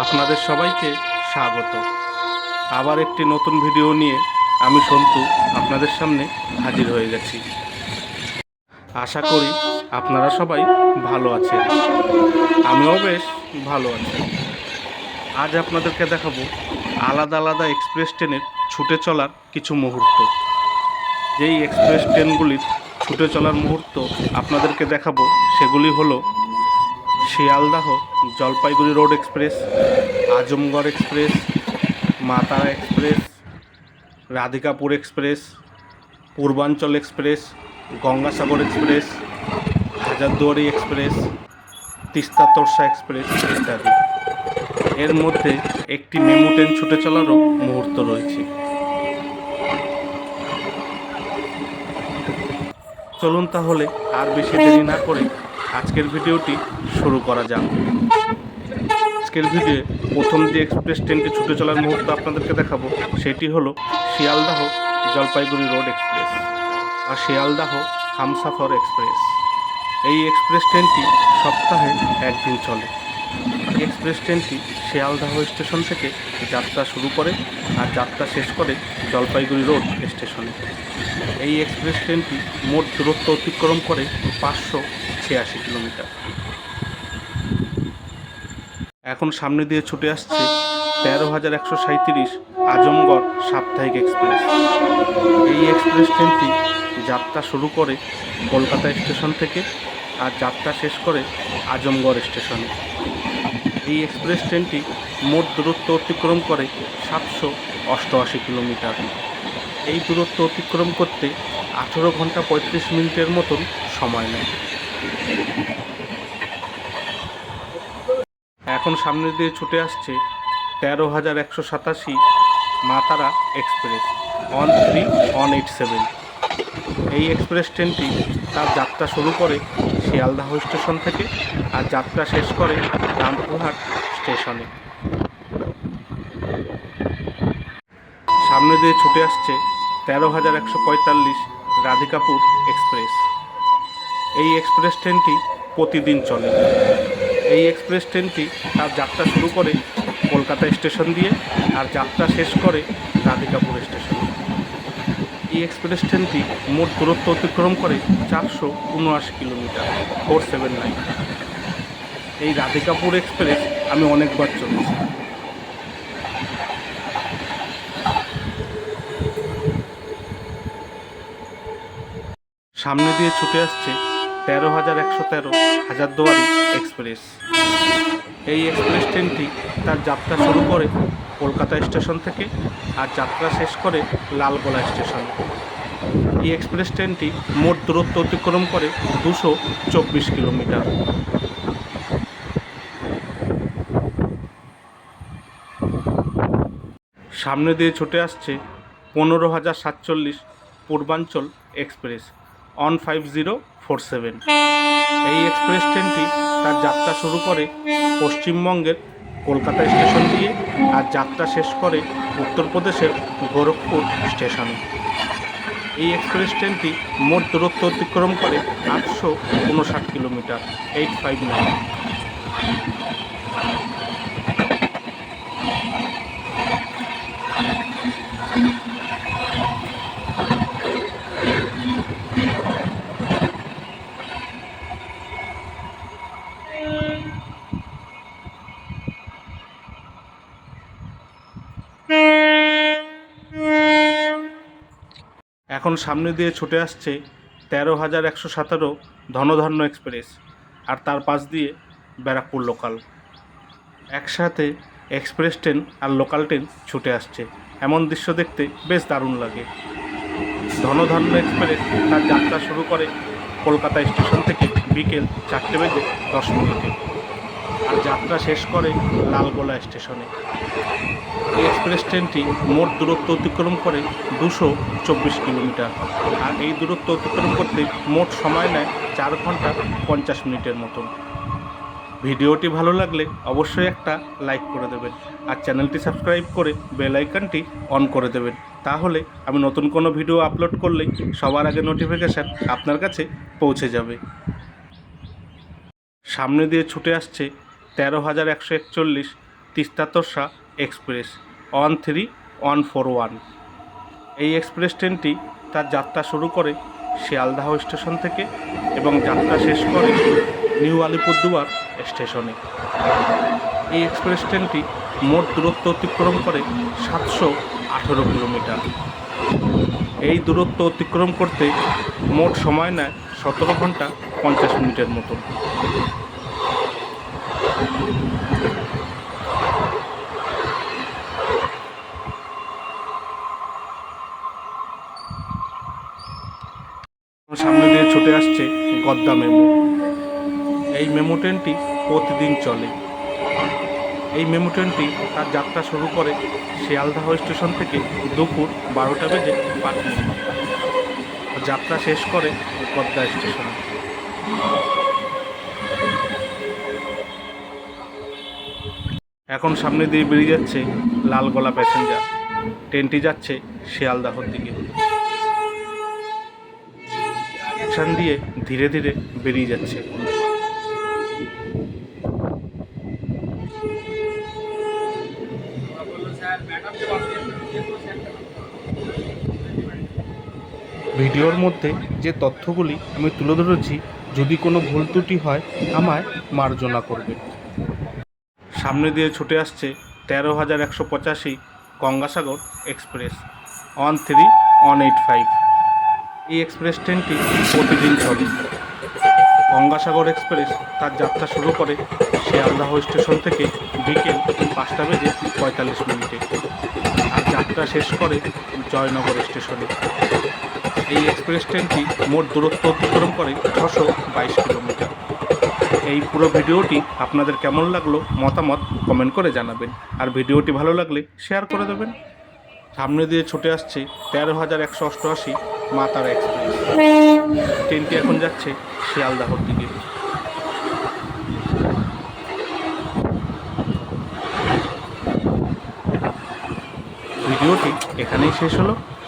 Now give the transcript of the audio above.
আপনাদের সবাইকে স্বাগত। আবার একটি নতুন ভিডিও নিয়ে আমি সন্তু আপনাদের সামনে হাজির হয়ে গেছি। আশা করি আপনারা সবাই ভালো আছেন। আমিও বেশ ভালো আছি। আজ আপনাদেরকে দেখাবো আলাদা আলাদা এক্সপ্রেস ট্রেনের ছুটে চলার কিছু মুহূর্ত। যেই এক্সপ্রেস ট্রেনগুলির ছুটে চলার মুহূর্ত আপনাদেরকে দেখাবো, সেগুলি হলো Sealdah Jalpaiguri road express, Azamgarh express, Matara express, Radhikapur express, Purbanchal express, Gangasagar express, Hazarduari express, Teesta Torsa express ইত্যাদি। এর মধ্যে একটি মেমু ট্রেন ছুটে চলারও মুহূর্ত রয়েছে। চলুন তাহলে আর বেশি দেরি না করে আজকের ভিডিওটি শুরু করা যাক। আজকের ভিডিও প্রথম যে এক্সপ্রেস ট্রেনটি ছুটে চলার মুহূর্ত আপনাদেরকে দেখাবো, সেটি হলো শিয়ালদাহ জলপাইগুড়ি রোড এক্সপ্রেস আর শিয়ালদাহ হামসাফর এক্সপ্রেস। এই এক্সপ্রেস ট্রেনটি সপ্তাহে একদিন চলে। এক্সপ্রেস ট্রেনটি শিয়ালদাহ স্টেশন থেকে যাত্রা শুরু করে আর যাত্রা শেষ করে জলপাইগুড়ি রোড স্টেশনে। এই এক্সপ্রেস ট্রেনটি মোট দূরত্ব অতিক্রম করে পাঁচশো ছিয়াশি কিলোমিটার। এখন সামনে দিয়ে ছুটে আসছে তেরো হাজার একশো সাঁত্রিশ আজমগড় সাপ্তাহিক এক্সপ্রেস। এই এক্সপ্রেস ট্রেনটি যাত্রা শুরু করে কলকাতা স্টেশন থেকে আর যাত্রা শেষ করে আজমগড় স্টেশনে। এই এক্সপ্রেস ট্রেনটি মোট দূরত্ব অতিক্রম করে সাতশো অষ্টআশি কিলোমিটার। এই দূরত্ব অতিক্রম করতে আঠেরো ঘণ্টা পঁয়ত্রিশ মিনিটের মতন সময় নেয়। এখন সামনে দিয়ে ছুটে আসছে তেরো হাজার একশো সাতাশি Matara express on three on eight seven এই এক্সপ্রেস ট্রেনটি তার যাত্রা শুরু করে শিয়ালদাহ স্টেশন থেকে আর যাত্রা শেষ করে রামপুরহাট স্টেশনে। সামনে দিয়ে ছুটে আসছে তেরো হাজার একশো পঁয়তাল্লিশ রাধিকাপুর এক্সপ্রেস। এই এক্সপ্রেস ট্রেনটি প্রতিদিন চলে। এই এক্সপ্রেস ট্রেনটি তার যাত্রা শুরু করে কলকাতা স্টেশন দিয়ে আর যাত্রা শেষ করে রাধিকাপুর স্টেশন। এই এক্সপ্রেস ট্রেনটি মোট দূরত্ব অতিক্রম করে চারশো উনআশি কিলোমিটার, ফোর সেভেন নাইন। এই রাধিকাপুর এক্সপ্রেস আমি অনেকবার চলেছি। সামনে দিয়ে ছুটে আসছে তেরো হাজার একশো তেরো হাজারদুয়ারি এক্সপ্রেস। এই এক্সপ্রেস ট্রেনটি তার যাত্রা শুরু করে কলকাতা স্টেশন থেকে আর যাত্রা শেষ করে লালগোলা স্টেশন। এই এক্সপ্রেস ট্রেনটি মোট দূরত্ব অতিক্রম করে দুশো চব্বিশ কিলোমিটার। সামনে দিয়ে ছুটে আসছে পনেরো হাজার সাতচল্লিশ Purbanchal express. On five zero four seven. এই এক্সপ্রেস ট্রেনটি তার যাত্রা শুরু করে পশ্চিমবঙ্গের কলকাতা স্টেশন দিয়ে আর যাত্রা শেষ করে উত্তরপ্রদেশের গোরখপুর স্টেশনে। এই এক্সপ্রেস ট্রেনটি মোট দূরত্ব অতিক্রম করে আটশো উনষাট কিলোমিটার, এইট ফাইভ নাইন। এখন সামনে দিয়ে ছুটে আসছে তেরো হাজার একশো সতেরো ধনধন্য এক্সপ্রেস আর তার পাশ দিয়ে ব্যারাকপুর লোকাল। একসাথে এক্সপ্রেস ট্রেন আর লোকাল ট্রেন ছুটে আসছে। এমন দৃশ্য দেখতে বেশ দারুণ লাগে। ধনধন্য এক্সপ্রেস তার যাত্রা শুরু করে কলকাতা স্টেশন থেকে বিকেল চারটে বেজে দশ মিনিটে। আর যাত্রা শেষ করে লালগোলা স্টেশনে। এই এক্সপ্রেস ট্রেনটি মোট দূরত্ব অতিক্রম করে দুশো চব্বিশ কিলোমিটার। আর এই দূরত্ব অতিক্রম করতে মোট সময় নেয় চার ঘণ্টা পঞ্চাশ মিনিটের মতন। ভিডিওটি ভালো লাগলে অবশ্যই একটা লাইক করে দেবেন আর চ্যানেলটি সাবস্ক্রাইব করে বেল আইকনটি অন করে দেবেন। তাহলে আমি নতুন কোনো ভিডিও আপলোড করলেই সবার আগে নোটিফিকেশান আপনার কাছে পৌঁছে যাবে। সামনে দিয়ে ছুটে আসছে তেরো হাজার একশো একচল্লিশ Teesta Torsa express, one three, one four one. এই এক্সপ্রেস ট্রেনটি তার যাত্রা শুরু করে শিয়ালদাহ স্টেশন থেকে এবং যাত্রা শেষ করে নিউ আলিপুরদুয়ার স্টেশনে। এই এক্সপ্রেস ট্রেনটি মোট দূরত্ব অতিক্রম করে সাতশো আঠেরো কিলোমিটার। এই দূরত্ব অতিক্রম করতে মোট সময় নেয় সতেরো ঘণ্টা পঞ্চাশ মিনিটের মতন সামনে দিয়ে ছুটে আসছে গদ্দা মেমো। এই মেমো ট্রেনটি প্রতিদিন চলে। এই মেমো ট্রেনটি তার যাত্রা শুরু করে শিয়ালদাহ স্টেশন থেকে দুপুর বারোটা বেজে পাঁচ মিনিট। যাত্রা শেষ করে গদ্দা স্টেশনে। এখন সামনে দিয়ে বেরিয়ে যাচ্ছে লালগোলা প্যাসেঞ্জার ট্রেনটি যাচ্ছে শিয়ালদাহর দিকে। স্টেশন দিয়ে ধীরে ধীরে বেরিয়ে যাচ্ছে। ভিডিওর মধ্যে যে তথ্যগুলি আমি তুলে ধরেছি, যদি কোনো ভুল ত্রুটি হয়, আমায় মার্জনা করবে। সামনে দিয়ে ছুটে আসছে তেরো হাজার একশো পঁচাশি Gangasagar express one three one eight five এই এক্সপ্রেস ট্রেনটি প্রতিদিন চলে। গঙ্গাসাগর এক্সপ্রেস তার যাত্রা শুরু করে শিয়ালদাহ স্টেশন থেকে বিকেল পাঁচটা বেজে পঁয়তাল্লিশ মিনিটে আর যাত্রা শেষ করে জয়নগর স্টেশনে। এই এক্সপ্রেস ট্রেনটি মোট দূরত্ব অতিক্রম করে ছশো বাইশ কিলোমিটার। এই পুরো ভিডিওটি আপনাদের কেমন লাগল মতামত কমেন্ট করে জানাবেন। আর ভিডিওটি ভালো লাগলে শেয়ার করে দেবেন। সামনে দিয়ে ছুটে আসছে তেরো হাজার একশো অষ্টআশি মাতারা এক্সপ্রেস ট্রেনটি এখন যাচ্ছে শিয়ালদাহর দিকে। ভিডিওটি এখানেই শেষ হলো।